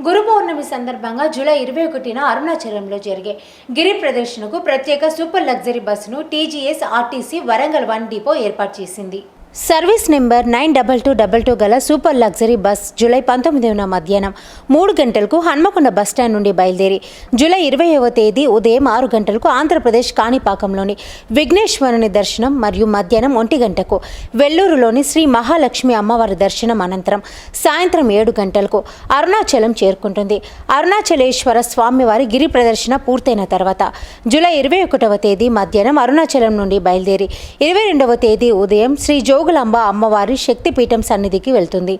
శ్రీరామనవమి సందర్భంగా జూలై ఇరవై ఒకటిన అరుణాచలంలో జరిగే గిరి ప్రదర్శనకు ప్రత్యేక సూపర్ లగ్జరీ బస్సును TGS RTC Warangal one depot ఏర్పాటు చేసింది. Service number nine double two double two గల సూపర్ లగ్జరీ బస్ జూలై పంతొమ్మిదిన మధ్యాహ్నం మూడు గంటలకు హన్మకొండ బస్టాండ్ నుండి బయలుదేరి జూలై ఇరవైవ తేదీ ఉదయం ఆరు గంటలకు ఆంధ్రప్రదేశ్ కాణిపాకంలోని విఘ్నేశ్వరుని దర్శనం మరియు మధ్యాహ్నం ఒంటి గంటకు వెల్లూరులోని శ్రీ మహాలక్ష్మి అమ్మవారి దర్శనం అనంతరం సాయంత్రం ఏడు గంటలకు అరుణాచలం చేరుకుంటుంది. అరుణాచలేశ్వర స్వామివారి గిరి ప్రదర్శన పూర్తయిన తర్వాత జూలై ఇరవై ఒకటవ తేదీ మధ్యాహ్నం అరుణాచలం నుండి బయలుదేరి ఇరవై రెండవ తేదీ ఉదయం శ్రీ జో జోగులాంబ అమ్మవారి శక్తిపీఠం సన్నిధికి వెళ్తుంది.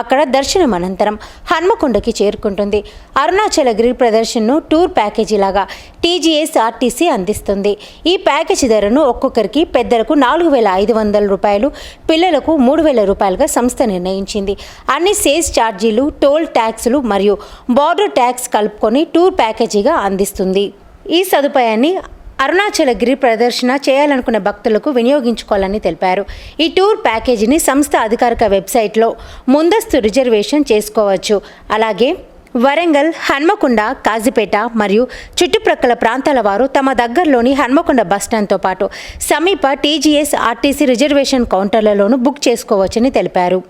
అక్కడ దర్శనం అనంతరం హన్మకొండకి చేరుకుంటుంది. అరుణాచలగిరి ప్రదర్శనను టూర్ ప్యాకేజీ లాగా టీజీఎస్ ఆర్టీసీ అందిస్తుంది. ఈ ప్యాకేజీ ధరను ఒక్కొక్కరికి పెద్దలకు నాలుగు వేల ఐదు వందల రూపాయలు పిల్లలకు మూడు వేల రూపాయలుగా సంస్థ నిర్ణయించింది. అన్ని సేల్స్ ఛార్జీలు టోల్ ట్యాక్సులు మరియు బార్డర్ ట్యాక్స్ కలుపుకొని టూర్ ప్యాకేజీగా అందిస్తుంది. ఈ సదుపాయాన్ని అరుణాచల గిరి ప్రదర్శన చేయాలనుకున్న భక్తులకు వినియోగించుకోవాలని తెలిపారు. ఈ టూర్ ప్యాకేజీని సంస్థ అధికారిక వెబ్సైట్లో ముందస్తు రిజర్వేషన్ చేసుకోవచ్చు. అలాగే వరంగల్ హన్మకొండ కాజీపేట మరియు చుట్టుప్రక్కల ప్రాంతాల వారు తమ దగ్గరలోని హన్మకొండ బస్టాండ్తో పాటు సమీప టీజీఎస్ ఆర్టీసీ రిజర్వేషన్ కౌంటర్లలోనూ బుక్ చేసుకోవచ్చని తెలిపారు.